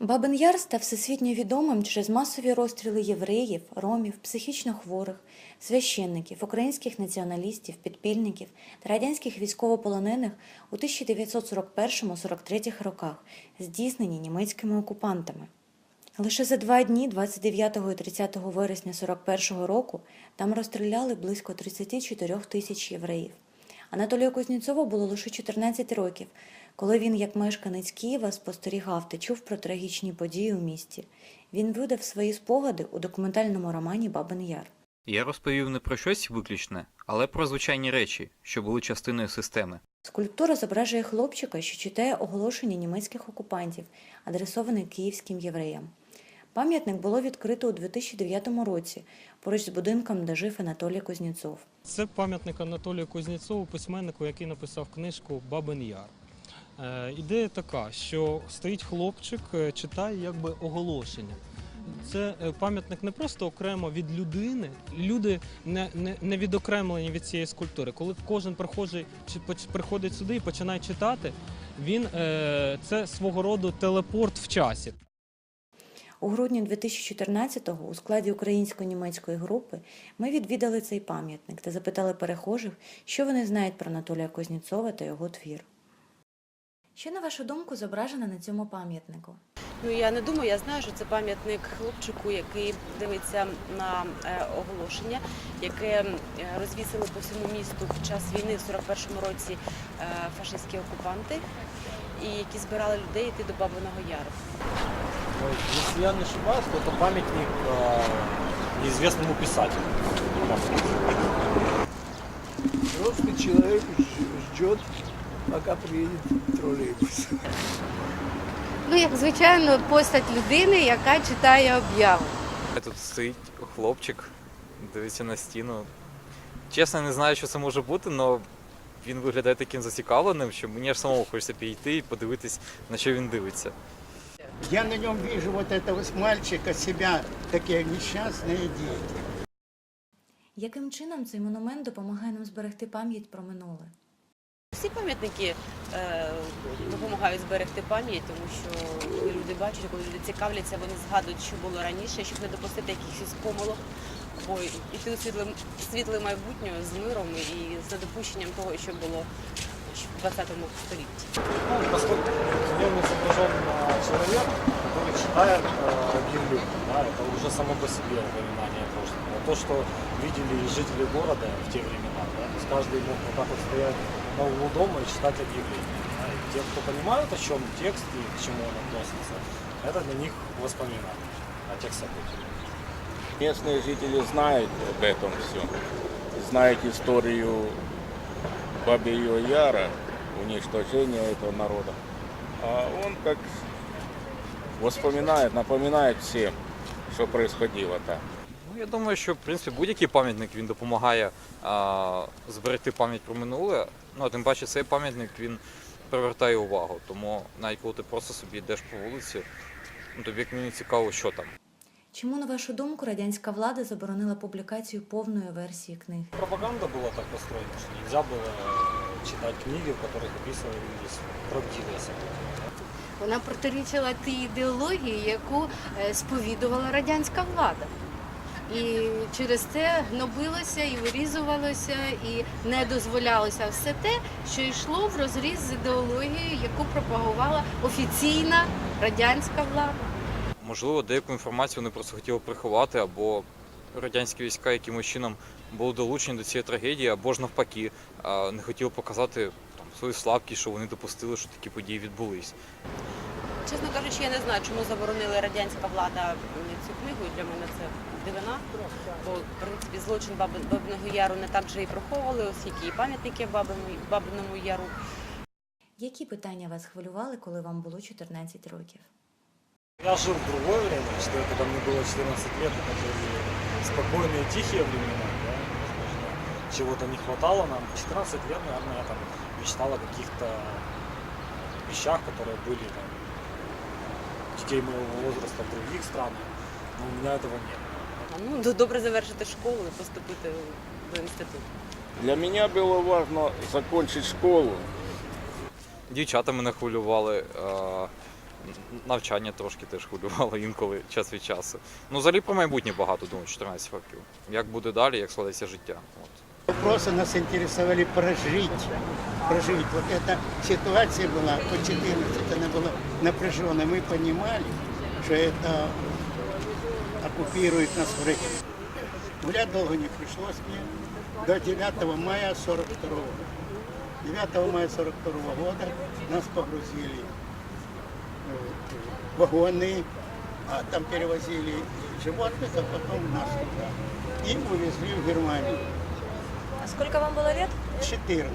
Бабин Яр став всесвітньо відомим через масові розстріли євреїв, ромів, психічно хворих, священників, українських націоналістів, підпільників та радянських військовополонених у 1941-43 роках, здійснені німецькими окупантами. Лише за два дні, 29 і 30 вересня 41 року, там розстріляли близько 34 тисяч євреїв. Анатолію Кузнєцову було лише 14 років, коли він, як мешканець Києва, спостерігав та чув про трагічні події у місті. Він видав свої спогади у документальному романі Бабин Яр. Я розповів не про щось виключне, але про звичайні речі, що були частиною системи. Скульптура зображує хлопчика, що читає оголошення німецьких окупантів, адресоване київським євреям. Пам'ятник було відкрито у 2009 році поруч з будинком, де жив Анатолій Кузнєцов. Це пам'ятник Анатолію Кузнєцову, письменнику, який написав книжку Бабин Яр. Е, ідея така, що стоїть хлопчик, е, читає якби оголошення. Це е, пам'ятник не просто окремо від людини. Люди не, не, не відокремлені від цієї скульптури. Коли кожен прохожий приходить сюди і починає читати, він це свого роду телепорт в часі. У грудні 2014-го у складі українсько-німецької групи ми відвідали цей пам'ятник та запитали перехожих, що вони знають про Анатолія Кузнєцова та його твір. Що, на вашу думку, зображено на цьому пам'ятнику? Ну я не думаю, я знаю, що це пам'ятник хлопчику, який дивиться на е, оголошення, яке е, розвісили по всьому місту під час війни в 41-му році е, фашистські окупанти, і які збирали людей йти до Бабиного Яру. Ну, Если я не ошибаюсь, то это памятник э, неизвестному писателю. Взрослый человек ж- ждет, пока приедет троллейбус. Ну, як звичайно, постать людини, яка читає об'яви. Тут стоїть хлопчик, дивиться на стіну. Чесно, не знаю, що це може бути, але він виглядає таким зацікавленим, що мені аж самому хочеться підійти і подивитись, на що він дивиться. Я на нем вижу вот этого мальчика, себя, такие несчастные дети. Яким чином цей монумент допомагає нам зберегти пам'ять про минуле? Всі пам'ятники е, допомагають зберегти пам'ять, тому що коли люди бачать, коли люди цікавляться, вони згадують, що було раніше, щоб не допустити якихось помилок, або йти у світле, світле майбутнє з миром і з недопущенням того, що було 20 столітті. Ну, поскольку в нем изображен человек, который читает э, Библию, да, это уже само по себе упоминание прошлого. То, что видели и жители города в те времена, да, то есть каждый мог вот так вот стоять на углу дома и читать о Библии. да, и те, кто понимают, о чем текст и к чему он относится, это для них воспоминания о тех событиях. Местные жители знают об этом все. Знают историю Бабьего Яра, уничтожения этого народа. А он как воспоминает, напоминает всем, что происходило там. Ну, я думаю, що в принципі будь-який пам'ятник він допомагає а, зберегти пам'ять про минуле. Ну, а тим паче цей пам'ятник він привертає увагу. Тому навіть коли ти просто собі йдеш по вулиці, ну, тобі як мені цікаво, що там. Чому, на вашу думку, радянська влада заборонила публікацію повної версії книг? Пропаганда была так построена, что нельзя было э, читать книги, в которых описывались правдивые события. Вона протирічила тій ідеології, яку е, сповідувала радянська влада. І через це гнобилося і вирізувалося, і не дозволялося все те, що йшло в розріз з ідеологією, яку пропагувала офіційна радянська влада. Можливо, деяку інформацію вони просто хотіли приховати, або радянські війська якимось чином були долучені до цієї трагедії, або ж навпаки, не хотіли показати там, свою слабкість, що вони допустили, що такі події відбулись. Чесно кажучи, я не знаю, чому заборонили радянська влада цю книгу. І Для мене це дивина. Бо в принципі злочин Баби- Бабиного Яру не так же і приховували, оскільки і пам'ятники Бабиному Яру. Які питання вас хвилювали, коли вам було 14 років? Я жил в другое время, что когда мне было 14 лет, это были спокойные, тихие времена, да, возможно, чего-то не хватало нам. В 14 лет, наверное, я там мечтал о каких-то вещах, которые были там, у детей моего возраста в других странах, но у меня этого нет. Ну, д- добре завершити школу і поступити до інституту. Для меня было важно закончить школу, Дівчата мене хвилювали. е, навчання трошки теж хвилювало інколи час від часу. Ну, взагалі про майбутнє багато думаю, 14 років. Як буде далі, як складеться життя. От. Вопросы нас интересовали прожить. Прожить. Вот эта ситуация была по 14, она была напряженная. Мы понимали, что это оккупирует нас враги. Гулять долго не пришлось мне. До 9 мая 42 года. 9 мая 42 года нас погрузили в вагоны, а там перевозили животных, а потом нас туда. И увезли в Германию. А сколько вам было лет? 14.